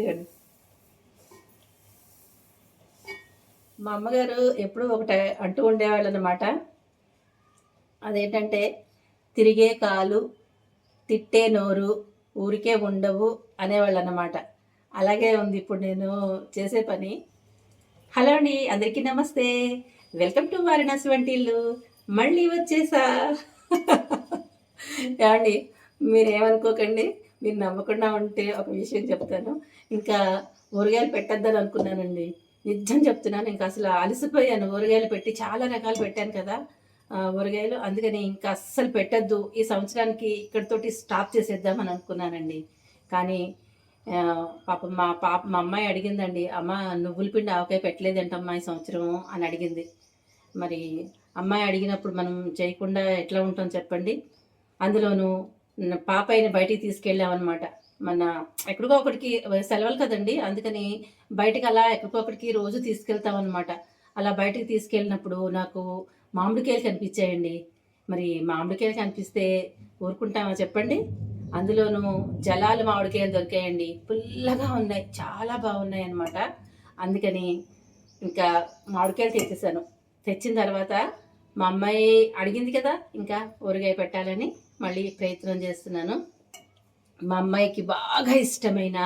ఇదిగోండి మా అమ్మగారు ఎప్పుడూ ఒకటి అంటూ ఉండేవాళ్ళు అనమాట అదేంటంటే తిరిగే కాలు తిట్టే నోరు ఊరికే ఉండవు అనేవాళ్ళు అనమాట అలాగే ఉంది ఇప్పుడు నేను చేసే పని. హలో అండి అందరికీ నమస్తే. వెల్కమ్ టు వారణాసి వంటిల్లు మళ్ళీ వచ్చేసా. ఏమండి మీరేమనుకోకండి. మీరు నమ్మకుండా ఉంటే ఒక విషయం చెప్తాను. ఇంకా ఊరగాయలు పెట్టద్దని అనుకున్నానండి. నిజం చెప్తున్నాను ఇంకా అసలు అలసిపోయాను. ఊరగాయలు పెట్టి చాలా రకాలు పెట్టాను కదా. ఊరగాయలు. అందుకని ఇంకా అస్సలు పెట్టద్దు. ఈ సంవత్సరానికి ఇక్కడితోటి స్టాప్ చేసేద్దామని అనుకున్నానండి. కానీ పాప పాపం మా పాప మా అమ్మాయి అడిగిందండి అమ్మ నువ్వుల పిండి ఆవకాయ పెట్టలేదంటమ్మా ఈ సంవత్సరం అని అడిగింది. మరి అమ్మాయి అడిగినప్పుడు మనం చేయకుండా ఎట్లా ఉంటాం చెప్పండి. అందులోనూ నా పాపయ్యని బయటికి తీసుకెళ్ళామన్నమాట. మన ఎక్కడికో ఒకటికి సెలవులు కదండి. అందుకని బయటకు అలా ఎక్కడికో ఒకటికి రోజు తీసుకెళ్తామన్నమాట. అలా బయటికి తీసుకెళ్ళినప్పుడు నాకు మామిడికాయలు కనిపించాయండి. మరి మామిడికాయలు కనిపిస్తే ఊరుకుంటామా చెప్పండి? అందులోనూ జలాలు మామిడికాయలు దొరికాయండి. పుల్లగా ఉన్నాయి. చాలా బాగున్నాయి అన్నమాట. అందుకని ఇంకా మామిడికాయలు తెచ్చేసాను. తెచ్చిన తర్వాత మా అమ్మాయి అడిగింది కదా ఇంకా ఊరగాయ పెట్టాలని. మళ్ళీ ప్రయత్నం చేస్తున్నాను. మా అమ్మాయికి బాగా ఇష్టమైన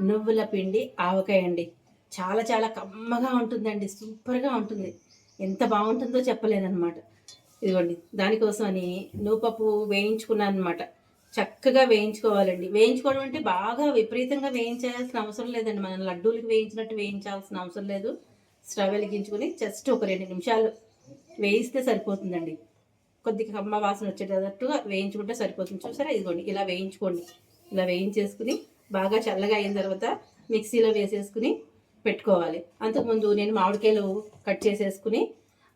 నువ్వుల పిండి ఆవకాయ అండి. చాలా చాలా కమ్మగా ఉంటుందండి సూపర్గా ఉంటుంది. ఎంత బాగుంటుందో చెప్పలేనమాట ఇదిగోండి దానికోసం అని నువ్వుపప్పు వేయించుకున్నాను అనమాట చక్కగా వేయించుకోవాలండి. వేయించుకోవడం అంటే బాగా విపరీతంగా వేయించాల్సిన అవసరం లేదండి. మనం లడ్డూలకి వేయించినట్టు వేయించాల్సిన అవసరం లేదు. స్టవ్ వెలిగించుకుని జస్ట్ ఒక రెండు నిమిషాలు వేయిస్తే సరిపోతుందండి. కొద్దిగా కమ్మ వాసన వచ్చేటట్టుగా వేయించుకుంటే సరిపోతుంది. చూసారా? ఇదిగోండి ఇలా వేయించుకోండి. ఇలా వేయించేసుకుని బాగా చల్లగా అయిన తర్వాత మిక్సీలో వేసేసుకుని పెట్టుకోవాలి. అంతకుముందు నేను మామిడికాయలు కట్ చేసేసుకుని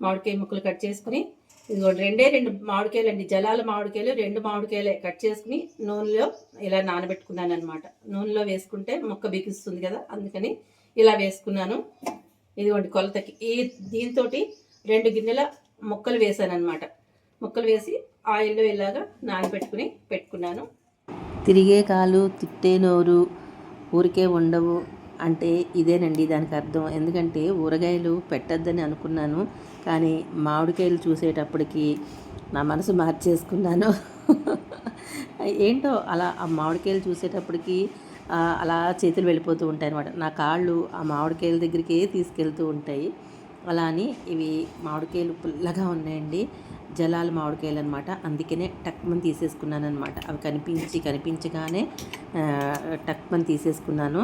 మామిడికాయ ముక్కలు కట్ చేసుకుని ఇదిగోండి రెండే రెండు మామిడికాయలు అండి జలాల మామిడికాయలు రెండు మామిడికాయలే కట్ చేసుకుని నూనెలో ఇలా నానబెట్టుకున్నాను అనమాట నూనెలో వేసుకుంటే మొక్క బిగిస్తుంది కదా అందుకని ఇలా వేసుకున్నాను. ఇదిగోండి కొలతకి ఈ దీంతో రెండు గిన్నెల ముక్కలు వేసాను అనమాట ముక్కలు వేసి ఆయిల్లో ఇలాగా నానబెట్టుకుని పెట్టుకున్నాను. తిరిగే కాలు తిట్టే నోరు ఊరికే ఉండవు అంటే ఇదేనండి దానికి అర్థం. ఎందుకంటే ఊరగాయలు పెట్టద్దని అనుకున్నాను కానీ మామిడికాయలు చూసేటప్పటికి నా మనసు మార్చేసుకున్నాను. ఏంటో అలా ఆ మామిడికాయలు చూసేటప్పటికి అలా చేతులు వెళ్ళిపోతూ ఉంటాయి అనమాట నా కాళ్ళు ఆ మామిడికాయల దగ్గరికే తీసుకెళ్తూ ఉంటాయి. అలా అని ఇవి మామిడికాయలు పుల్లగా ఉన్నాయండి. జలాల మామిడికాయలు అనమాట అందుకనే టక్మని తీసేసుకున్నాను అనమాట అవి కనిపించి కనిపించగానే టక్మని తీసేసుకున్నాను.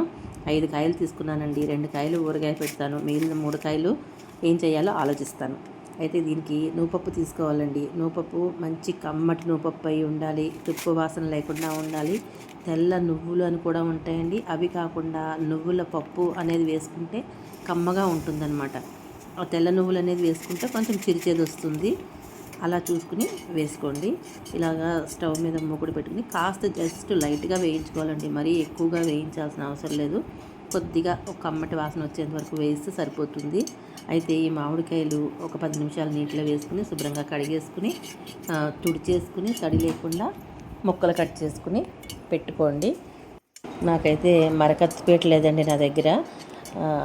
ఐదు కాయలు తీసుకున్నానండి. రెండు కాయలు ఊరగాయ పెడతాను. మిగిలిన మూడు కాయలు ఏం చేయాలో ఆలోచిస్తాను. అయితే దీనికి నూపప్పు తీసుకోవాలండి. నూపప్పు మంచి కమ్మటి నూపప్పు అయి ఉండాలి. తుప్పు వాసన లేకుండా ఉండాలి. తెల్ల నువ్వులు అని కూడా ఉంటాయండి. అవి కాకుండా నువ్వుల పప్పు అనేది వేసుకుంటే కమ్మగా ఉంటుందన్నమాట ఆ తెల్ల నువ్వులు అనేది వేసుకుంటే కొంచెం చిరిచేది వస్తుంది అలా చూసుకుని వేసుకోండి. ఇలాగా స్టవ్ మీద మూకుడు పెట్టుకుని కాస్త జస్ట్ లైట్గా వేయించుకోవాలండి. మరీ ఎక్కువగా వేయించాల్సిన అవసరం లేదు. కొద్దిగా ఒక కమ్మటి వాసన వచ్చేంత వరకు వేస్తే సరిపోతుంది. అయితే ఈ మామిడికాయలు ఒక పది నిమిషాలు నీటిలో వేసుకుని శుభ్రంగా కడిగేసుకుని తుడిచేసుకుని తడి లేకుండా ముక్కలు కట్ చేసుకుని పెట్టుకోండి. నాకైతే మరకత్తిపేట లేదండి నా దగ్గర.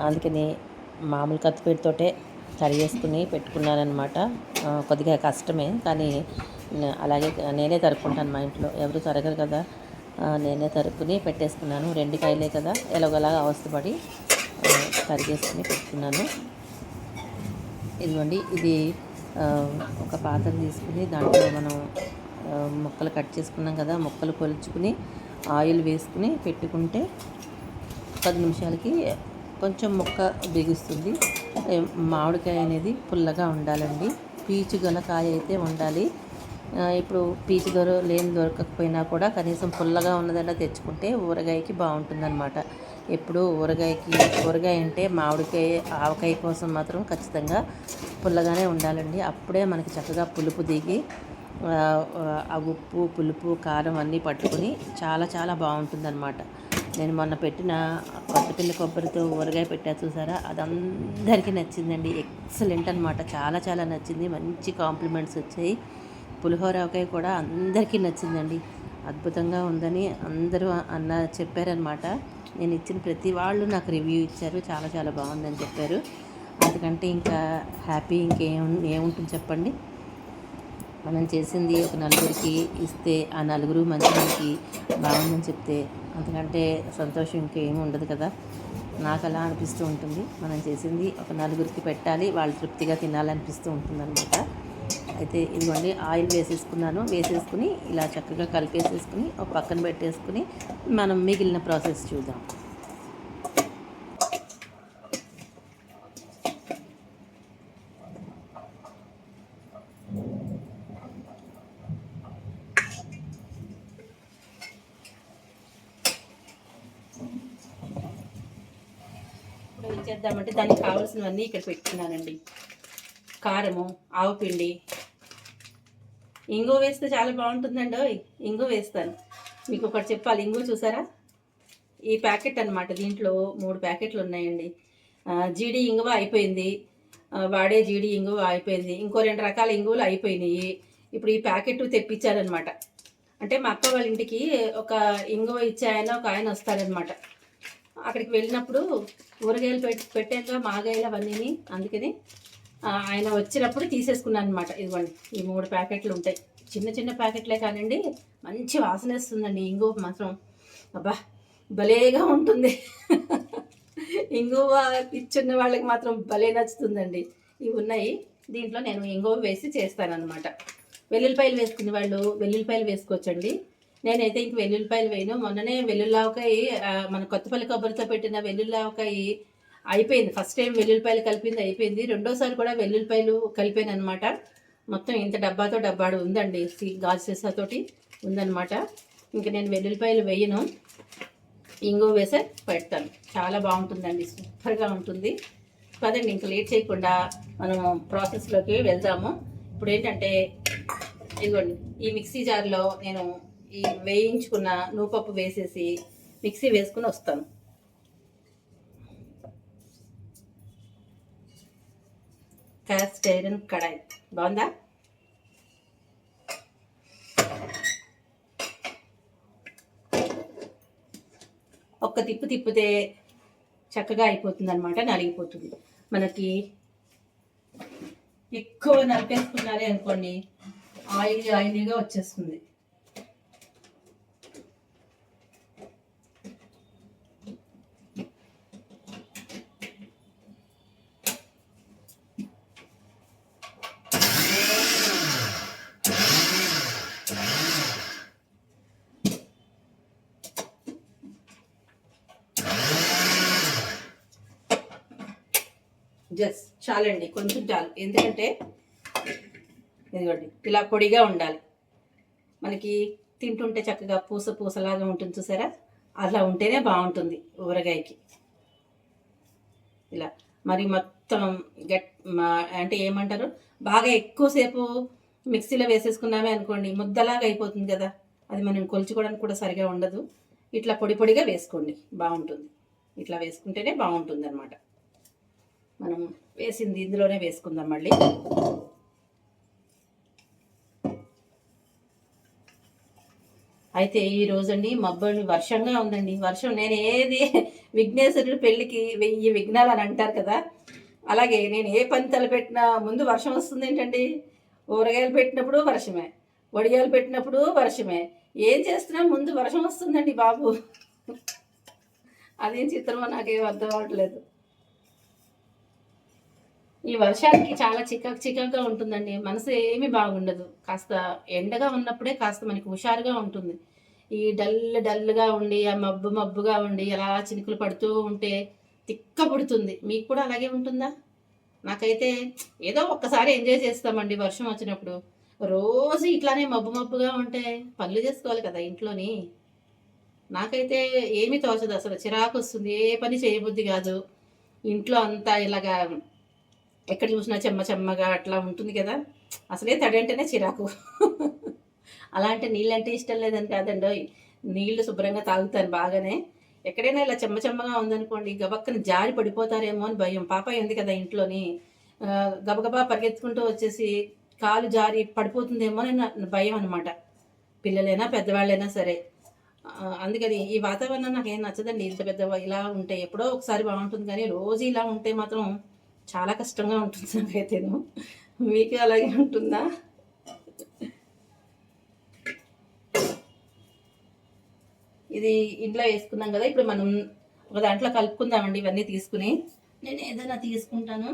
అందుకని మామూలు కత్తిపేటతోటే తరిగేసుకుని పెట్టుకున్నానమాట కొద్దిగా కష్టమే కానీ అలాగే నేనే తరుక్కుంటాను మా ఇంట్లో. ఎవరు తరగరు కదా. నేనే తరుక్కుని పెట్టేసుకున్నాను. రెండు కాయలే కదా. ఎలాగోలాగా అవస్థపడి కర్రీ తరిగేసుకుని పెట్టుకున్నాను. ఇదిగోండి ఇది ఒక పాత్ర తీసుకుని దాంట్లో మనం ముక్కలు కట్ చేసుకున్నాం కదా ముక్కలు కొలుచుకుని ఆయిల్ వేసుకుని పెట్టుకుంటే పది నిమిషాలకి కొంచెం ముక్క బిగుస్తుంది. మామిడికాయ అనేది పుల్లగా ఉండాలండి. పీచు గల కాయ అయితే ఉండాలి. ఇప్పుడు పీచు దొర లేని దొరకకపోయినా కూడా కనీసం పుల్లగా ఉన్నదన్నా తెచ్చుకుంటే ఊరగాయకి బాగుంటుందన్నమాట. ఎప్పుడు ఊరగాయకి ఊరగాయ అంటే మామిడికాయ ఆవకాయ కోసం మాత్రం ఖచ్చితంగా పుల్లగానే ఉండాలండి. అప్పుడే మనకి చక్కగా పులుపు దిగి ఆ, ఆ ఉప్పు పులుపు కారం అన్నీ పట్టుకుని చాలా చాలా బాగుంటుందన్నమాట. నేను మొన్న పెట్టిన కొత్తపిల్లి కొబ్బరితో ఊరగాయ పెట్టా చూసారా? అది అందరికీ నచ్చిందండి. ఎక్సలెంట్ అనమాట చాలా చాలా నచ్చింది. మంచి కాంప్లిమెంట్స్ వచ్చాయి. పులిహోర ఆవకాయ కూడా అందరికీ నచ్చిందండి. అద్భుతంగా ఉందని అందరూ అన్న చెప్పారనమాట నేను ఇచ్చిన ప్రతి వాళ్ళు నాకు రివ్యూ ఇచ్చారు. చాలా చాలా బాగుందని చెప్పారు. అందుకంటే ఇంకా హ్యాపీ ఇంకేం ఏముంటుంది చెప్పండి? మనం చేసింది ఒక నలుగురికి ఇస్తే ఆ నలుగురు మంచికి బాగుందని చెప్తే అంతకంటే సంతోషం ఇంకేమి ఉండదు కదా. నాకు అలా అనిపిస్తూ ఉంటుంది. మనం చేసింది ఒక నలుగురికి పెట్టాలి వాళ్ళు తృప్తిగా తినాలనిపిస్తూ ఉంటుంది అనమాట అయితే ఇదిగోండి ఆయిల్ వేసేసుకున్నాను. వేసేసుకుని ఇలా చక్కగా కలిపేసేసుకుని ఒక పక్కన పెట్టేసుకుని మనం మిగిలిన ప్రాసెస్ చూద్దాం ఇప్పుడు ఏం చేద్దామంటే దానికి కావాల్సినవన్నీ ఇక్కడ పెట్టుకున్నానండి. కారము ఆవు పిండి. ఇంగు వేస్తే చాలా బాగుంటుందండి ఇంగు వేస్తాను. మీకు ఒకటి చెప్పాలి. ఇంగు చూసారా? ఈ ప్యాకెట్ అన్నమాట. దీంట్లో మూడు ప్యాకెట్లు ఉన్నాయండి. జీడి ఇంగువ అయిపోయింది. వాడే జీడి ఇంగువ అయిపోయింది. ఇంకో రెండు రకాల ఇంగువలు అయిపోయినాయి. ఇప్పుడు ఈ ప్యాకెట్ తెప్పించారనమాట అంటే మా అక్క వాళ్ళ ఇంటికి ఒక ఇంగువ ఇచ్చే ఆయన ఒక ఆయన వస్తాడనమాట అక్కడికి వెళ్ళినప్పుడు ఊరగాయలు పెట్టి పెట్టాక మాగాయలు అవన్నీ అందుకని ఆయన వచ్చినప్పుడు తీసేసుకున్నాను అనమాట ఇదిగోండి ఈ మూడు ప్యాకెట్లు ఉంటాయి. చిన్న చిన్న ప్యాకెట్లే కానండి మంచి వాసన వేస్తుందండి. ఇంగువ మాత్రం అబ్బా భలేగా ఉంటుంది. ఇంగువ పిచ్చున్న వాళ్ళకి మాత్రం భలే నచ్చుతుందండి. ఇవి ఉన్నాయి దీంట్లో నేను ఇంగువ వేసి చేస్తానన్నమాట. వెల్లుల్లిపాయలు వేసుకునే వాళ్ళు వెల్లుల్లిపాయలు వేసుకోవచ్చండి. నేనైతే ఇంక వెల్లుల్లిపాయలు వేయను. మొన్ననే వెల్లుల్లావకాయ మన కొత్తపల్లి కొబ్బరితో పెట్టిన వెల్లుల్లావకాయ అయిపోయింది. ఫస్ట్ టైం వెల్లుల్లిపాయలు కలిపింది అయిపోయింది. రెండోసారి కూడా వెల్లుల్లిపాయలు కలిపాను అనమాట మొత్తం ఇంత డబ్బాతో డబ్బాడు ఉందండి. సీ- గాజు సీసాతోటి ఉందనమాట ఇంక నేను వెల్లుల్లిపాయలు వేయను. ఇంగు వేసే పెడతాను. చాలా బాగుంటుందండి. సూపర్గా ఉంటుంది. పదండి ఇంక లేట్ చేయకుండా మనం ప్రాసెస్లోకి వెళ్దాము. ఇప్పుడు ఏంటంటే ఇదిగోండి ఈ మిక్సీ జార్లో నేను ఈ వేయించుకున్న నూపప్పు వేసేసి మిక్సీ వేసుకుని వస్తాను. క్యాస్ట్ ఐరన్ కడాయి. బాగుందా? ఒక్క తిప్పు తిప్పితే చక్కగా అయిపోతుంది అనమాట నలిగిపోతుంది. మనకి ఎక్కువ నలిపేసుకున్నారే అనుకోండి ఆయిల్ ఆయిలీగా వచ్చేస్తుంది జస్ట్ చాలండి కొంచెం చాలు. ఎందుకంటే ఇదిగోండి ఇలా పొడిగా ఉండాలి. మనకి తింటుంటే చక్కగా పూస పూసలాగా ఉంటుంది చూసారా? అలా ఉంటేనే బాగుంటుంది ఊరగాయకి. ఇలా మరి మొత్తం గట్ మా- అంటే ఏమంటారు? బాగా ఎక్కువసేపు మిక్సీలో వేసేసుకున్నామే అనుకోండి ముద్దలాగా అయిపోతుంది కదా. అది మనం కొలుచుకోవడానికి కూడా సరిగా ఉండదు. ఇట్లా పొడి పొడిగా వేసుకోండి బాగుంటుంది. ఇట్లా వేసుకుంటేనే బాగుంటుంది అనమాట మనం వేసింది. ఇందులోనే వేసుకుందాం మళ్ళీ. అయితే ఈ రోజండి మబ్బుని వర్షంగా ఉందండి. వర్షం నేను ఏది విఘ్నేశ్వరుడు పెళ్ళికి వెయ్యి విఘ్నాలు అని అంటారు కదా. అలాగే నేను ఏ పని తలపెట్టినా ముందు వర్షం వస్తుంది ఏంటండి? ఊరగాయలు పెట్టినప్పుడు వర్షమే. వడియాలు పెట్టినప్పుడు వర్షమే. ఏం చేస్తున్నా ముందు వర్షం వస్తుందండి బాబు. అదేం చిత్రమో నాకేం అర్థం అవ్వట్లేదు. ఈ వర్షానికి చాలా చికాకు చికాకుగా ఉంటుందండి. మనసు ఏమీ బాగుండదు. కాస్త ఎండగా ఉన్నప్పుడే కాస్త మనకి హుషారుగా ఉంటుంది. ఈ డల్ డల్గా ఉండి ఆ మబ్బు మబ్బుగా ఉండి అలా చినుకులు పడుతూ ఉంటే తిక్క పుడుతుంది. మీకు కూడా అలాగే ఉంటుందా? నాకైతే ఏదో ఒక్కసారి ఎంజాయ్ చేస్తామండి వర్షం వచ్చినప్పుడు. రోజు ఇట్లానే మబ్బు మబ్బుగా ఉంటే పనులు చేసుకోవాలి కదా ఇంట్లోని. నాకైతే ఏమీ తోచదు అసలు. చిరాకు వస్తుంది. ఏ పని చేయబుద్ధి కాదు. ఇంట్లో అంతా ఇలాగా ఎక్కడ చూసినా చెమ్మ చెమ్మగా అట్లా ఉంటుంది కదా. అసలే తడి అంటేనే చిరాకు. అలాంటి నీళ్ళు అంటే ఇష్టం లేదని కాదండి నీళ్ళు శుభ్రంగా తాగుతాను బాగానే. ఎక్కడైనా ఇలా చెమ్మ చెమ్మగా ఉందనుకోండి గబక్కన జారి పడిపోతారేమో అని భయం. పాప ఉంది కదా ఇంట్లోని. గబగబా పరిగెత్తుకుంటూ వచ్చేసి కాలు జారి పడిపోతుందేమో అని నా భయం అనమాట పిల్లలైనా పెద్దవాళ్ళైనా సరే. అందుకని ఈ వాతావరణం నాకు ఏం నచ్చదండి. ఇంత పెద్ద ఇలా ఉంటే ఎప్పుడో ఒకసారి బాగుంటుంది కానీ రోజు ఇలా ఉంటే మాత్రం చాలా కష్టంగా ఉంటుంది నాకైతేను. మీకు అలాగే ఉంటుందా? ఇది ఇంట్లో వేసుకున్నాం కదా ఇప్పుడు మనం ఒక దాంట్లో కలుపుకుందామండి ఇవన్నీ తీసుకుని. నేను ఏదైనా తీసుకుంటాను.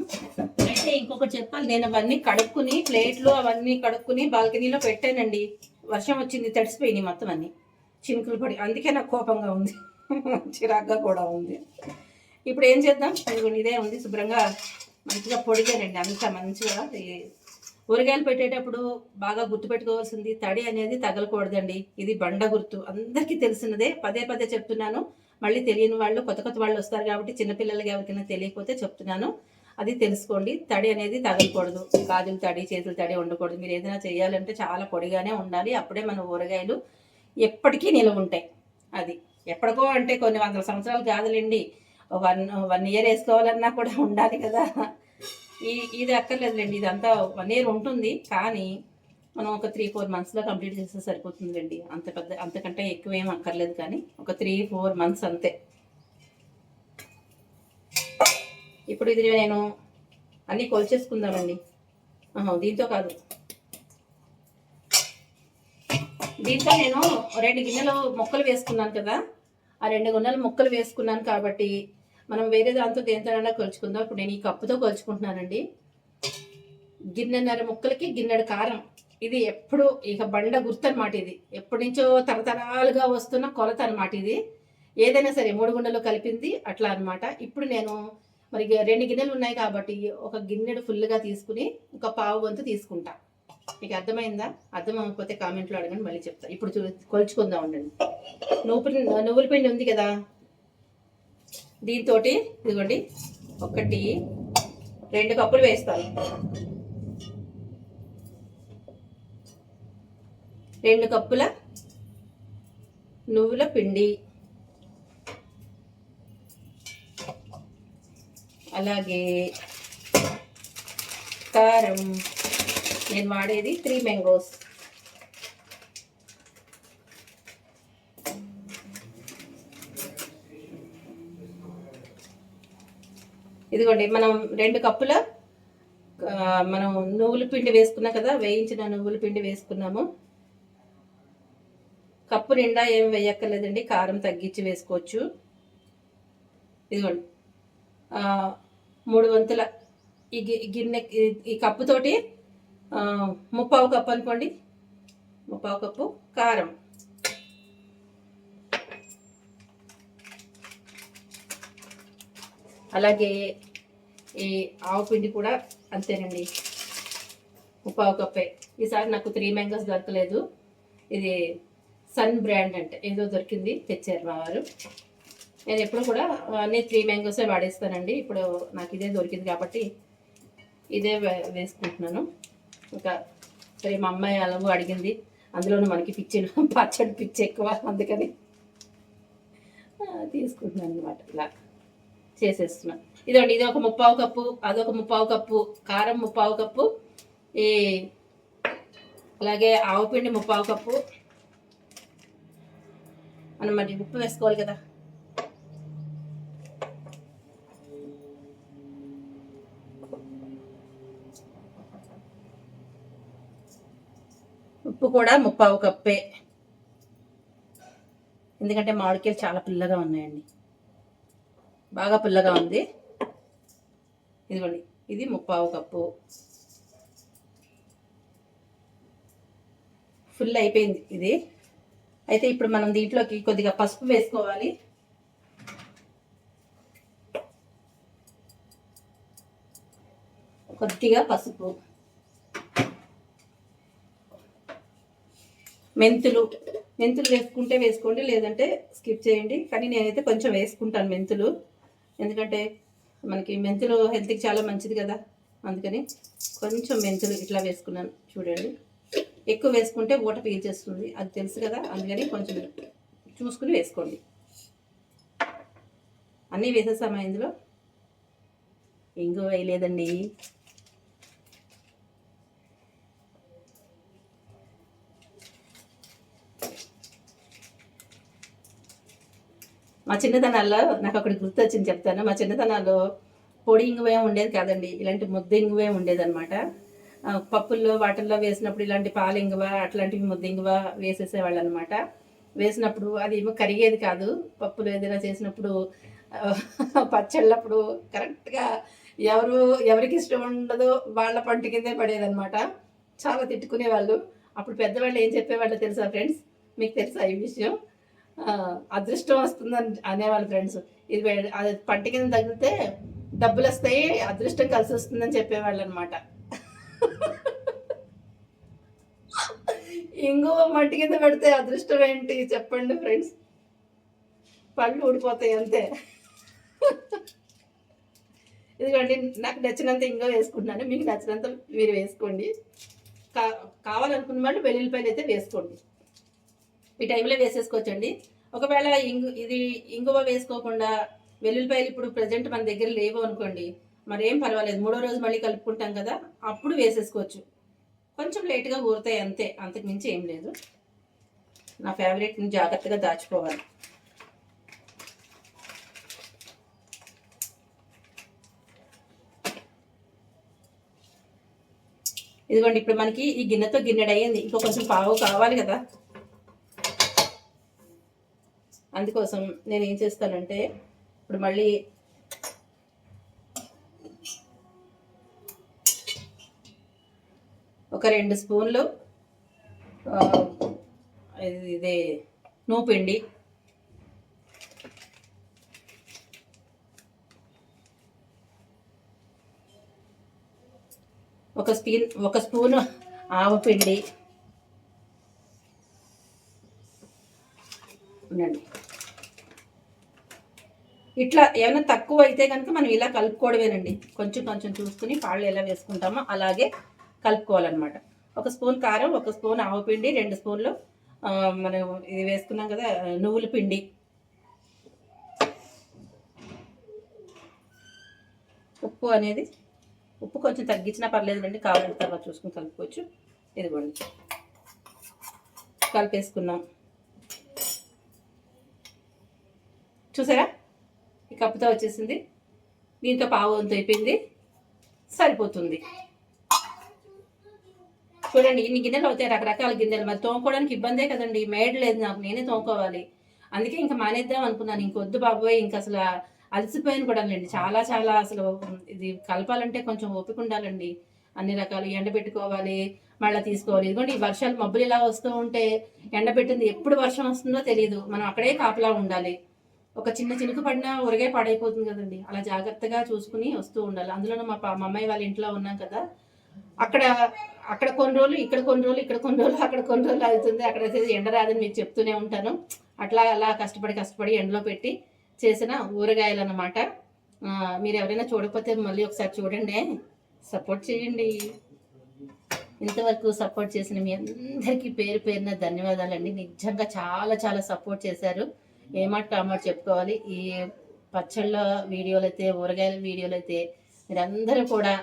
అయితే ఇంకొకటి చెప్పాలి నేను అవన్నీ కడుక్కుని ప్లేట్లు అవన్నీ కడుక్కుని బాల్కనీలో పెట్టానండి. వర్షం వచ్చింది తడిసిపోయినాయి మొత్తం అన్ని. చినుకులు పడి అందుకే నాకు కోపంగా ఉంది. చిరాగ్గా కూడా ఉంది. ఇప్పుడు ఏం చేద్దాం? ఇదే ఉంది శుభ్రంగా మంచిగా పొడిగానండి అంత మంచిగా ఊరగాయలు పెట్టేటప్పుడు బాగా గుర్తుపెట్టుకోవాల్సింది తడి అనేది తగలకూడదండి. ఇది బండ గుర్తు. అందరికీ తెలిసినదే. పదే పదే చెప్తున్నాను. మళ్ళీ తెలియని వాళ్ళు కొత్త కొత్త వాళ్ళు వస్తారు కాబట్టి చిన్నపిల్లలకి ఎవరికైనా తెలియకపోతే చెప్తున్నాను. అది తెలుసుకోండి. తడి అనేది తగలకూడదు. గాజులు తడి చేతులు తడి ఉండకూడదు మీరు ఏదైనా చేయాలంటే చాలా పొడిగానే ఉండాలి. అప్పుడే మన ఊరగాయలు ఎప్పటికీ నిలవ ఉంటాయి. అది ఎప్పటికో అంటే కొన్ని వందల సంవత్సరాలు కాదులేండి. వన్ వన్ ఇయర్ వేసుకోవాలన్నా కూడా ఉండాలి కదా. ఈ ఇది అక్కర్లేదులేండి. ఇదంతా వన్ ఇయర్ ఉంటుంది. కానీ మనం ఒక త్రీ ఫోర్ మంత్స్లో కంప్లీట్ చేస్తే సరిపోతుందండి. అంత పెద్ద అంతకంటే ఎక్కువ ఏం అక్కర్లేదు కానీ ఒక త్రీ ఫోర్ మంత్స్ అంతే. ఇప్పుడు ఇది నేను అన్నీ కొలిచేసుకుందామండి. ఆహా, దీంతో కాదు. దీంతో నేను రెండు గిన్నెలు మొక్కలు వేసుకున్నాను కదా. ఆ రెండు గిన్నెలు మొక్కలు వేసుకున్నాను కాబట్టి మనం వేరే దాంతో దేంతోనైనా కొలుచుకుందాం. ఇప్పుడు నేను ఈ కప్పుతో కొలుచుకుంటున్నానండి. గిన్నెన్నర ముక్కలకి గిన్నెడు కారం. ఇది ఎప్పుడు ఇక బండ గుర్తు అనమాట ఇది. ఎప్పటి నుంచో తరతరాలుగా వస్తున్న కొలత అనమాట ఇది. ఏదైనా సరే మూడు గుండెలో కలిపింది అట్లా అన్నమాట. ఇప్పుడు నేను మరి రెండు గిన్నెలు ఉన్నాయి కాబట్టి ఒక గిన్నెడు ఫుల్గా తీసుకుని ఒక పావు వంతు తీసుకుంటా. మీకు అర్థమైందా? అర్థం అవ్వకపోతే కామెంట్లో అడగండి మళ్ళీ చెప్తా. ఇప్పుడు చూ కొలుచుకుందాం ఉండండి. నువ్వు నువ్వుల పిండి ఉంది కదా? దీంతో ఇదిగోండి ఒకటి రెండు కప్పులు వేస్తాను. రెండు కప్పుల నువ్వుల పిండి. అలాగే కారం. నేను వాడేది త్రీ మ్యాంగోస్ ఇదిగోండి మనం రెండు కప్పుల మనం నువ్వుల పిండి వేసుకున్నాం కదా వేయించిన నువ్వుల పిండి వేసుకున్నాము. కప్పు నిండా ఏం వేయక్కర్లేదండి కారం తగ్గించి వేసుకోవచ్చు. ఇదిగోండి మూడు వంతుల ఈ గిన్నె ఈ- కప్పుతోటి ముప్పావు కప్పు అనుకోండి ముప్పావు కప్పు కారం. అలాగే ఈ ఆవు పిండి కూడా అంతేనండి. ముప్పావు కప్పే. ఈసారి నాకు త్రీ మ్యాంగోస్ దొరకలేదు. ఇది సన్ బ్రాండ్ అంటే. ఏదో దొరికింది తెచ్చారు మా వారు. నేను ఎప్పుడు కూడా అన్ని త్రీ మ్యాంగోసే వాడేస్తానండి. ఇప్పుడు నాకు ఇదే దొరికింది కాబట్టి ఇదే వే- వేసుకుంటున్నాను. ఇంకా సరే మా అమ్మాయి అలాగూ అడిగింది. అందులోనూ మనకి పిచ్చి పచ్చడి పిచ్చి ఎక్కువ అందుకని తీసుకుంటున్నాను అనమాట ఇలా. చేసేస్తున్నా. ఇదండి ఇది ఒక ముప్పావు కప్పు అదొక ముప్పావు కప్పు కారం ముప్పావు కప్పు ఈ అలాగే ఆవు పిండి ముప్పావు కప్పు. మనం మరి ఉప్పు వేసుకోవాలి కదా. ఉప్పు కూడా ముప్పావు కప్పే. ఎందుకంటే మామిడికాయలు చాలా పిల్లగా ఉన్నాయండి. బాగా పుల్లగా ఉంది. ఇదిగోండి ఇది ముప్పావు కప్పు. ఫుల్ అయిపోయింది ఇది. అయితే ఇప్పుడు మనం దీంట్లోకి కొద్దిగా పసుపు వేసుకోవాలి. కొద్దిగా పసుపు. మెంతులు మెంతులు వేసుకుంటే వేసుకోండి లేదంటే స్కిప్ చేయండి. కానీ నేనైతే కొంచెం వేసుకుంటాను మెంతులు. ఎందుకంటే మనకి మెంతులు హెల్త్కి చాలా మంచిది కదా. అందుకని కొంచెం మెంతులు ఇట్లా వేసుకున్నాను. చూడండి. ఎక్కువ వేసుకుంటే ఊట పీల్చేస్తుంది. అది తెలుసు కదా. అందుకని కొంచెం చూసుకుని వేసుకోండి. అన్నీ వేసేసామా ఇందులో? ఇంకో వేయలేదండి. మా చిన్నతనాల్లో నాకు ఒకటి గుర్తొచ్చింది చెప్తాను. మా చిన్నతనాల్లో పొడి ఇంగువేం ఉండేది కాదండి. ఇలాంటి ముద్ద ఇంగువేం ఉండేదన్నమాట. పప్పుల్లో వాటిల్లో వేసినప్పుడు ఇలాంటి పాలు ఇంగువ అట్లాంటివి ముద్ద ఇంగువ వేసేసేవాళ్ళు అనమాట వేసినప్పుడు అది ఏమో కరిగేది కాదు. పప్పులు ఏదైనా చేసినప్పుడు పచ్చళ్ళప్పుడు కరెక్ట్గా ఎవరు ఎవరికి ఇష్టం ఉండదో వాళ్ళ పంట కిందే పడేదనమాట చాలా తిట్టుకునేవాళ్ళు. అప్పుడు పెద్దవాళ్ళు ఏం చెప్పేవాళ్ళు తెలుసా ఫ్రెండ్స్? మీకు తెలుసా ఈ విషయం? అదృష్టం వస్తుందని అనేవాళ్ళు ఫ్రెండ్స్ ఇది అది పంట కింద తగిలితే డబ్బులు వస్తాయి అదృష్టం కలిసి వస్తుందని చెప్పేవాళ్ళు అనమాట ఇంగువ మట్టి కింద పెడితే అదృష్టం ఏంటి చెప్పండి ఫ్రెండ్స్ పళ్ళు ఊడిపోతాయి అంతే. ఇదిగోండి నాకు నచ్చినంత ఇంగువ వేసుకుంటున్నాను. మీకు నచ్చినంత మీరు వేసుకోండి. కా కావాలనుకున్న వాళ్ళు వెల్లుల్లిపాయలు అయితే వేసుకోండి. ఈ టైంలో వేసేసుకోవచ్చండి. ఒకవేళ ఇంగు ఇది ఇంగువ వేసుకోకుండా వెల్లుల్లిపాయలు ఇప్పుడు ప్రజెంట్ మన దగ్గర లేవు అనుకోండి మరి ఏం పర్వాలేదు. మూడో రోజు మళ్ళీ కలుపుకుంటాం కదా అప్పుడు వేసేసుకోవచ్చు. కొంచెం లేట్గా ఊరుతాయి అంతే అంతకుమించి ఏం లేదు. నా ఫేవరెట్ని జాగ్రత్తగా దాచుకోవాలి. ఇదిగోండి ఇప్పుడు మనకి ఈ గిన్నెతో గిన్నెడు అయ్యింది ఇంకో కొంచెం పావు కావాలి కదా. అందుకోసం నేను ఏం చేస్తానంటే ఇప్పుడు మళ్ళీ ఒక రెండు స్పూన్లు ఇది- ఇదే నూపిండి. ఒక స్పీన్ ఒక స్పూను ఆవపిండి ఉండండి. ఇట్లా ఏమైనా తక్కువ అయితే కనుక మనం ఇలా కలుపుకోవడమేనండి. కొంచెం కొంచెం చూసుకుని పాళ్ళు ఎలా వేసుకుంటామో అలాగే కలుపుకోవాలన్నమాట. ఒక స్పూన్ కారం ఒక స్పూన్ ఆవు పిండి రెండు స్పూన్లు మనం ఇది వేసుకున్నాం కదా నువ్వుల పిండి. ఉప్పు అనేది ఉప్పు కొంచెం తగ్గించినా పర్లేదులేండి కావాలి తర్వాత చూసుకుని కలుపుకోవచ్చు. ఇదిగోండి. కలిపేసుకున్నాం. చూసారా? కప్పుతో వచ్చేసింది. దీంతో పావు వంతు అయిపోయింది. సరిపోతుంది. చూడండి ఇన్ని గిన్నెలు అవుతాయి. రకరకాల గిన్నెలు. మరి తోముకోవడానికి ఇబ్బందే కదండి. మేడ్ లేదు నాకు నేనే తోముకోవాలి. అందుకే ఇంకా మానేద్దాం అనుకున్నాను. ఇంకొద్దు బాబోయ్ ఇంకా అసలు అలసిపోయాను కూడా లేండి. చాలా చాలా అసలు ఇది కలపాలంటే కొంచెం ఓపిక ఉండాలండి. అన్ని రకాలు ఎండ పెట్టుకోవాలి మళ్ళీ తీసుకోవాలి. ఇదిగోండి ఈ వర్షాలు మబ్బులు ఇలా వస్తూ ఉంటే ఎండ పెట్టింది ఎప్పుడు వర్షం వస్తుందో తెలియదు మనం అక్కడే కాపలా ఉండాలి. ఒక చిన్న చినుకు పడినా ఉరగే పాడైపోతుంది కదండి. అలా జాగ్రత్తగా చూసుకుని వస్తూ ఉండాలి. అందులోనూ మా మా అమ్మాయి వాళ్ళ ఇంట్లో ఉన్నాం కదా. అక్కడ అక్కడ కొన్ని రోజులు ఇక్కడ కొన్ని రోజులు ఇక్కడ కొన్ని రోజులు అక్కడ కొన్ని రోజులు అవుతుంది. అక్కడ అయితే ఎండ రాదని మీకు చెప్తూనే ఉంటాను. అట్లా అలా కష్టపడి కష్టపడి ఎండలో పెట్టి చేసిన ఊరగాయలు అన్నమాట. మీరు ఎవరైనా చూడకపోతే మళ్ళీ ఒకసారి చూడండి. సపోర్ట్ చేయండి. ఇంతవరకు సపోర్ట్ చేసిన మీ అందరికీ పేరు పేరున ధన్యవాదాలండి. నిజంగా చాలా చాలా సపోర్ట్ చేశారు. ఏమాట అమ్మాట చెప్పుకోవాలి. ఈ పచ్చళ్ళ వీడియోలు అయితే ఊరగాయల వీడియోలు అయితే మీరందరూ కూడా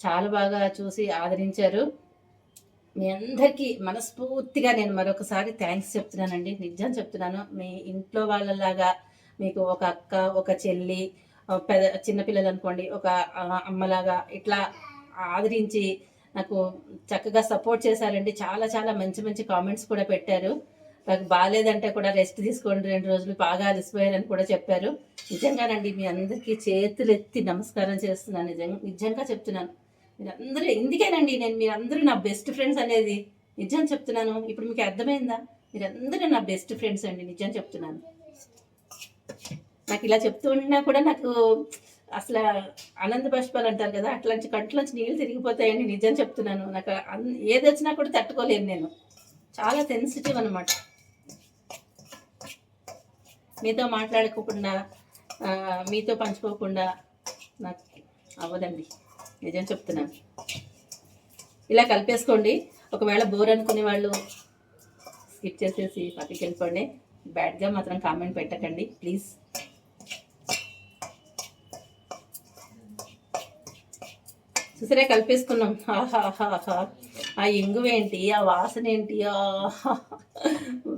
చాలా బాగా చూసి ఆదరించారు. మీ అందరికీ మనస్ఫూర్తిగా నేను మరొకసారి థ్యాంక్స్ చెప్తున్నానండి. నిజం చెప్తున్నాను. మీ ఇంట్లో వాళ్ళలాగా మీకు ఒక అక్క ఒక చెల్లి పెద్ద చిన్నపిల్లలు అనుకోండి ఒక అమ్మలాగా ఇట్లా ఆదరించి నాకు చక్కగా సపోర్ట్ చేశారండి. చాలా చాలా మంచి మంచి కామెంట్స్ కూడా పెట్టారు. నాకు బాగాలేదంటే కూడా రెస్ట్ తీసుకోండి రెండు రోజులు బాగా అలసిపోయారని కూడా చెప్పారు. నిజంగానండి మీ అందరికీ చేతులు ఎత్తి నమస్కారం చేస్తున్నాను. నిజంగా నిజంగా చెప్తున్నాను. మీరందరూ ఎందుకేనండి నేను మీరందరూ నా బెస్ట్ ఫ్రెండ్స్ అనేది నిజం చెప్తున్నాను. ఇప్పుడు మీకు అర్థమైందా? మీరందరూ నా బెస్ట్ ఫ్రెండ్స్ అండి నిజం చెప్తున్నాను. నాకు ఇలా చెప్తూ ఉన్నా కూడా నాకు అసలు ఆనంద బాష్పాలు అంటారు కదా అట్లాంటి కంట్లోంచి నీళ్ళు తిరిగిపోతాయని నిజం చెప్తున్నాను. నాకు అన్- ఏది వచ్చినా కూడా తట్టుకోలేను నేను. చాలా సెన్సిటివ్ అనమాట మీతో మాట్లాడుకోకుండా మీతో పంచుకోకుండా నాకు అవ్వదండి. నిజం చెప్తున్నాను. ఇలా కలిపేసుకోండి. ఒకవేళ బోర్ అనుకునే వాళ్ళు స్కిప్ చేసేసి పక్కకి వెళ్ళిపోండి. బ్యాడ్గా మాత్రం కామెంట్ పెట్టకండి ప్లీజ్ చూసారా కలిపేసుకున్నాం. ఆహాహాహా. ఆ ఇంగువేంటి ఆ వాసన ఏంటి ఆహా.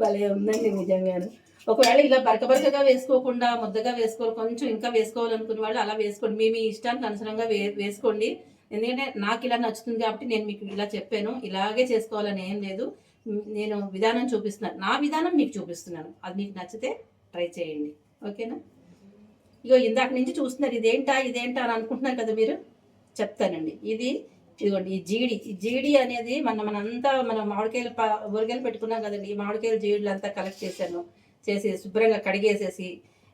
భలే ఉందండి నిజంగాను. ఒకవేళ ఇలా బరక బరకగా వేసుకోకుండా ముద్దగా వేసుకోవాలి కొంచెం ఇంకా వేసుకోవాలనుకునే వాళ్ళు అలా వేసుకోండి. మీ మీ ఇష్టానికి అనుసరంగా వే వేసుకోండి. ఎందుకంటే నాకు ఇలా నచ్చుతుంది కాబట్టి నేను మీకు ఇలా చెప్పాను. ఇలాగే చేసుకోవాలని ఏం లేదు. నేను విధానం చూపిస్తున్నాను నా విధానం మీకు చూపిస్తున్నాను. అది మీకు నచ్చితే ట్రై చేయండి. ఓకేనా? ఇగో ఇందాక నుంచి చూస్తున్నారు ఇదేంటా ఇదేంటా అని అనుకుంటున్నారు కదా మీరు? చెప్తానండి. ఇది ఇదిగోండి ఈ జీడి. ఈ జీడి అనేది మన మనంతా మనం మామిడికాయలు ప- ఊరగాయలు పెట్టుకున్నాం కదండి. ఈ మామిడికాయలు జీడిలు అంతా కలెక్ట్ చేశాను. చేసి శుభ్రంగా కడిగేసేసి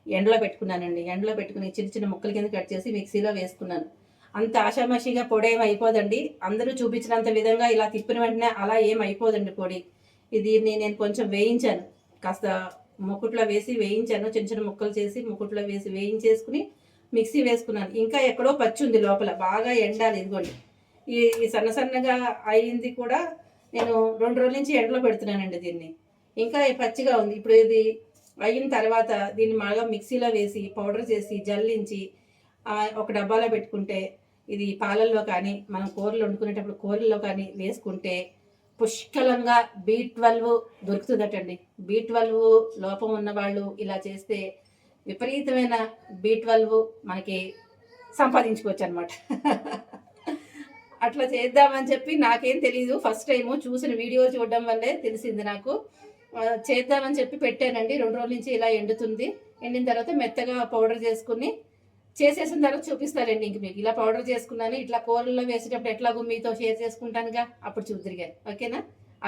ఎండలో పెట్టుకున్నానండి. ఎండలో పెట్టుకుని చిన్న చిన్న ముక్కల కింద కట్ చేసి మిక్సీలో వేసుకున్నాను. అంత ఆషామాషిగా పొడి ఏం అయిపోదండి. అందరూ చూపించినంత విధంగా ఇలా తిప్పిన వెంటనే అలా ఏం అయిపోదండి పొడి. ఇది దీన్ని నేను కొంచెం వేయించాను. కాస్త ముక్కుట్లో వేసి వేయించాను. చిన్న చిన్న ముక్కలు చేసి ముక్కుట్లో వేసి వేయించేసుకుని మిక్సీ వేసుకున్నాను. ఇంకా ఎక్కడో పచ్చి ఉంది లోపల. బాగా ఎండాలి ఇదిగోండి. ఈ సన్న సన్నగా అయింది కూడా నేను రెండు రోజుల నుంచి ఎండలో పెడుతున్నానండి దీన్ని. ఇంకా పచ్చిగా ఉంది. ఇప్పుడు ఇది అయిన తర్వాత దీన్ని బాగా మిక్సీలో వేసి పౌడర్ చేసి జల్లించి ఒక డబ్బాలో పెట్టుకుంటే ఇది పాలల్లో కానీ మనం కూరలు వండుకునేటప్పుడు కూరల్లో కానీ వేసుకుంటే పుష్కలంగా బీ ట్వెల్వ్ దొరుకుతుందటండి. బీ ట్వెల్వ్ లోపం ఉన్న వాళ్ళు ఇలా చేస్తే విపరీతమైన బీ ట్వెల్వ్ మనకి సంపాదించుకోవచ్చు అనమాట అట్లా చేద్దామని చెప్పి నాకేం తెలియదు ఫస్ట్ టైం చూసిన వీడియో చూడడం వల్లే తెలిసింది నాకు. చేద్దామని చెప్పి పెట్టానండి. రెండు రోజుల నుంచి ఇలా ఎండుతుంది. ఎండిన తర్వాత మెత్తగా పౌడర్ చేసుకుని చేసేసిన తర్వాత చూపిస్తానండి ఇంక మీకు. ఇలా పౌడర్ చేసుకున్నాను. ఇట్లా కూరల్లో వేసేటప్పుడు ఎట్లాగో మీతో షేర్ చేసుకుంటానుగా అప్పుడు చూద్దరిగా ఓకేనా?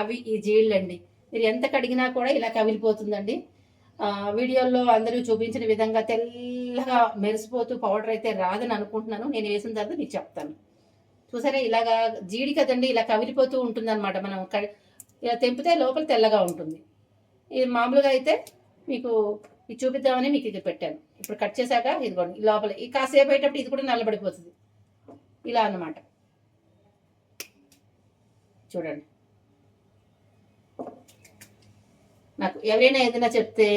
అవి ఈ జీళ్ళండి. మీరు ఎంత కడిగినా కూడా ఇలా కవిలిపోతుందండి వీడియోలో వీడియోల్లో అందరూ చూపించిన విధంగా తెల్లగా మెరిసిపోతూ పౌడర్ అయితే రాదని అనుకుంటున్నాను. నేను వేసిన తర్వాత మీకు చెప్తాను. చూసారా? ఇలాగా జీడి కదండి ఇలా కవిలిపోతూ ఉంటుంది అనమాట మనం ఇలా తెంపితే లోపల తెల్లగా ఉంటుంది. ఇది మామూలుగా అయితే మీకు ఇది చూపిద్దామని మీకు ఇది పెట్టాను. ఇప్పుడు కట్ చేశాక ఇదిగోండి లోపల ఈ కాసేపు అయ్యేటప్పుడు ఇది కూడా నల్లబడిపోతుంది. ఇలా అన్నమాట. చూడండి. నాకు ఎవరైనా ఏదైనా చెప్తే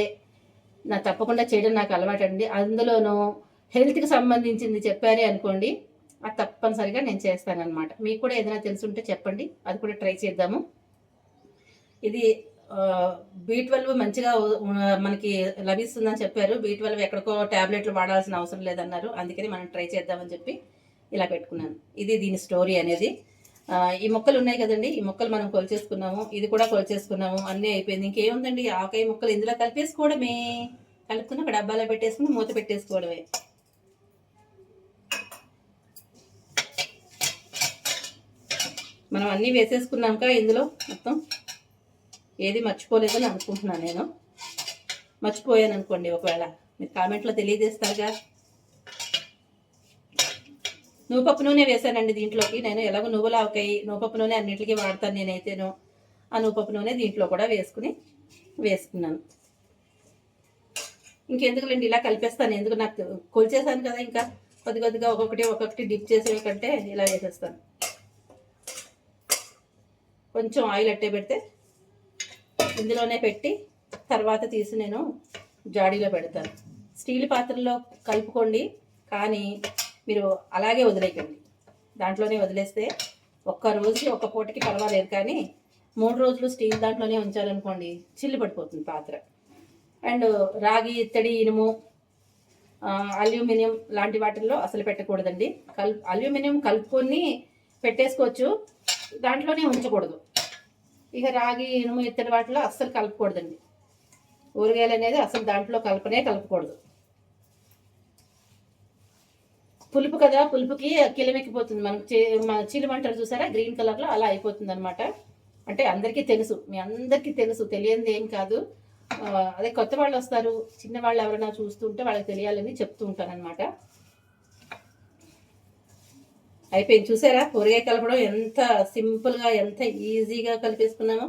నాకు తప్పకుండా చేయడం నాకు అలవాటు అండి అందులోనూ హెల్త్కి సంబంధించింది చెప్పారే అనుకోండి అది తప్పనిసరిగా నేను చేస్తానన్నమాట. మీకు కూడా ఏదైనా తెలుసుంటే చెప్పండి అది కూడా ట్రై చేద్దాము. ఇది బీ ట్వెల్వ్ మంచిగా మనకి లభిస్తుందని చెప్పారు. బీ ట్వెల్వ్ ఎక్కడికో ట్యాబ్లెట్లు వాడాల్సిన అవసరం లేదన్నారు. అందుకని మనం ట్రై చేద్దామని చెప్పి ఇలా పెట్టుకున్నాను. ఇది దీని స్టోరీ అనేది. ఈ మొక్కలు ఉన్నాయి కదండి. ఈ మొక్కలు మనం కొలిచేసుకున్నాము. ఇది కూడా కొలిచేసుకున్నాము. అన్నీ అయిపోయింది. ఇంకేముందండి? ఆకాయ మొక్కలు ఇందులో కలిపేసుకోవడమే. కలుపుకుని ఒక డబ్బాలో పెట్టేసుకుని మూత పెట్టేసుకోవడమే. మనం అన్నీ వేసేసుకున్నాక ఇందులో మొత్తం ఏది మర్చిపోలేదని అనుకుంటున్నాను నేను. మర్చిపోయాను అనుకోండి ఒకవేళ. మీరు కామెంట్లో తెలియజేస్తారుగా. నువ్వుపప్పు నూనె వేసానండి దీంట్లోకి. నేను ఎలాగో నువ్వులు ఆవకాయి నువ్వుపప్పు నూనె అన్నింటికి వాడతాను నేనైతేను. ఆ నువ్వుపప్పు నూనె దీంట్లో కూడా వేసుకుని వేసుకున్నాను. ఇంకెందుకులేండి ఇలా కలిపేస్తాను. ఎందుకు నాకు కొలిచేసాను కదా ఇంకా. కొద్ది కొద్దిగా ఒక్కొక్కటి ఒక్కొక్కటి డిప్ చేసే కంటే ఇలా వేసేస్తాను. కొంచెం ఆయిల్ అట్టే పెడితే ఇందులోనే పెట్టి తర్వాత తీసి నేను జాడీలో పెడతాను. స్టీల్ పాత్రలో కలుపుకోండి కానీ మీరు అలాగే వదిలేయకండి. దాంట్లోనే వదిలేస్తే ఒక్క రోజుకి ఒక్క పూటకి పర్వాలేదు కానీ మూడు రోజులు స్టీల్ దాంట్లోనే ఉంచాలనుకోండి చిల్లు పడిపోతుంది పాత్ర. అండ్ రాగి ఇత్తడి ఇనుము అల్యూమినియం లాంటి వాటిల్లో అసలు పెట్టకూడదండి. కల్ అల్యూమినియం కలుపుకొని పెట్టేసుకోవచ్చు దాంట్లోనే ఉంచకూడదు. ఇక రాగి ఇనుము ఇత్తడి వాటిలో అస్సలు కలపకూడదండి. ఊరగాయలు అనేది అసలు దాంట్లో కలపనే కలపకూడదు. పులుపు కదా పులుపుకి కిలమెక్కిపోతుంది మనం చే- మన చీలమంటారు చూసారా? గ్రీన్ కలర్లో అలా అయిపోతుంది అనమాట అంటే అందరికీ తెలుసు మీ అందరికీ తెలుసు తెలియంది ఏం కాదు. అదే కొత్త వాళ్ళు వస్తారు చిన్నవాళ్ళు ఎవరైనా చూస్తుంటే వాళ్ళకి తెలియాలని చెప్తూ ఉంటానన్నమాట అయిపోయింది. చూసారా? కూరగాయ కలపడం ఎంత సింపుల్గా ఎంత ఈజీగా కలిపేసుకున్నాము.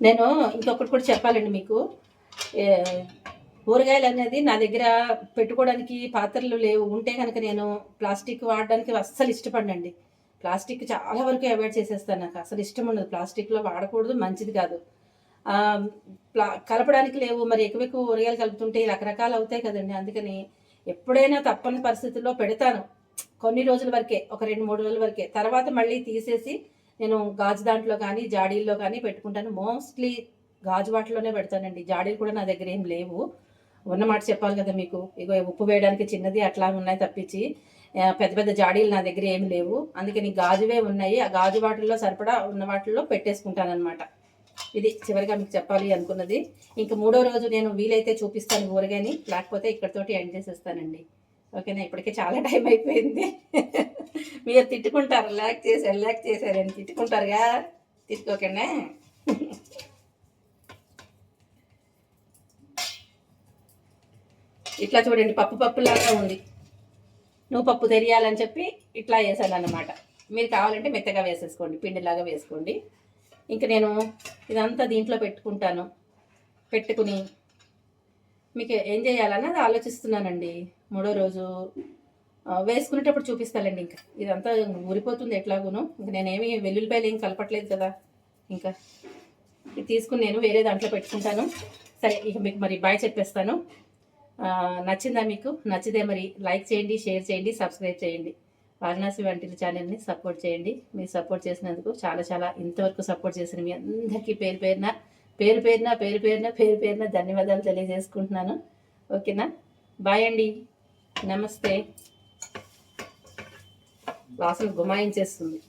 నేను ఇంకొకటి కూడా చెప్పాలండి మీకు. ఊరగాయలు కూరగాయలు అనేది నా దగ్గర పెట్టుకోవడానికి పాత్రలు లేవు. ఉంటే కనుక నేను ప్లాస్టిక్ వాడడానికి అస్సలు ఇష్టపడండి ప్లాస్టిక్ చాలా వరకు అవాయిడ్ చేసేస్తాను నాకు. అసలు ఇష్టం ఉండదు. ప్లాస్టిక్లో వాడకూడదు మంచిది కాదు. ప్లా- కలపడానికి లేవు. మరి ఎక్కువ ఎక్కువ ఊరగాయలు కలుపుతుంటే రకరకాలు అవుతాయి కదండి. అందుకని ఎప్పుడైనా తప్పని పరిస్థితుల్లో పెడతాను. కొన్ని రోజుల వరకే ఒక రెండు మూడు రోజుల వరకే. తర్వాత మళ్ళీ తీసేసి నేను గాజు దాంట్లో కానీ జాడీల్లో కానీ పెట్టుకుంటాను. మోస్ట్లీ గాజు వాటిలోనే పెడతానండి. జాడీలు కూడా నా దగ్గర ఏం లేవు. ఉన్న మాట చెప్పాలి కదా మీకు. ఇగో ఉప్పు వేయడానికి చిన్నది అట్లా ఉన్నాయి తప్పించి పెద్ద పెద్ద జాడీలు నా దగ్గర ఏమి లేవు. అందుకే నీకు గాజువే ఉన్నాయి. ఆ గాజు వాటిల్లో సరిపడా ఉన్న వాటిల్లో పెట్టేసుకుంటానమాట ఇది చివరిగా మీకు చెప్పాలి అనుకున్నది. ఇంక మూడో రోజు నేను వీలైతే చూపిస్తాను ఊరగాని లేకపోతే ఇక్కడతోటి ఎండ్ చేసేస్తానండి. ఓకేనా? ఇప్పటికే చాలా టైం అయిపోయింది. మీరు తిట్టుకుంటారు. ల్యాక్ చేశారు ల్యాక్ చేశారని తిట్టుకుంటారుగా. తిట్టుకోకండి. ఇట్లా చూడండి పప్పు పప్పులాగా ఉంది. నువ్వు పప్పు తెరియాలని చెప్పి ఇట్లా వేసాను అన్నమాట మీరు కావాలంటే మెత్తగా వేసేసుకోండి పిండిలాగా వేసుకోండి. ఇంక నేను ఇదంతా దీంట్లో పెట్టుకుంటాను. పెట్టుకుని మీకు ఏం చేయాలన్నది ఆలోచిస్తున్నానండి. మూడో రోజు వేసుకునేటప్పుడు చూపిస్తానండి ఇంకా. ఇదంతా ఊరిపోతుంది ఎట్లాగూను. ఇంక నేనేమి వెల్లుల్లిపాయలు ఏం కలపట్లేదు కదా. ఇంకా ఇది తీసుకుని నేను వేరే దాంట్లో పెట్టుకుంటాను. సరే ఇక మీకు మరి బాయ్ చెప్పేస్తాను. నచ్చిందా మీకు? నచ్చితే మరి లైక్ చేయండి షేర్ చేయండి సబ్స్క్రైబ్ చేయండి. వారణాసి వంటిల ఛానల్ని సపోర్ట్ చేయండి. మీరు సపోర్ట్ చేసినందుకు చాలా చాలా ఇంతవరకు సపోర్ట్ చేసిన మీ అందరికీ పేరు పేరున పేరు పేరున పేరు పేరున పేరు పేరున ధన్యవాదాలు తెలియజేసుకుంటున్నాను. ఓకేనా? బాయ్ అండి. నమస్తే. వాసన గుమాయించేస్తుంది.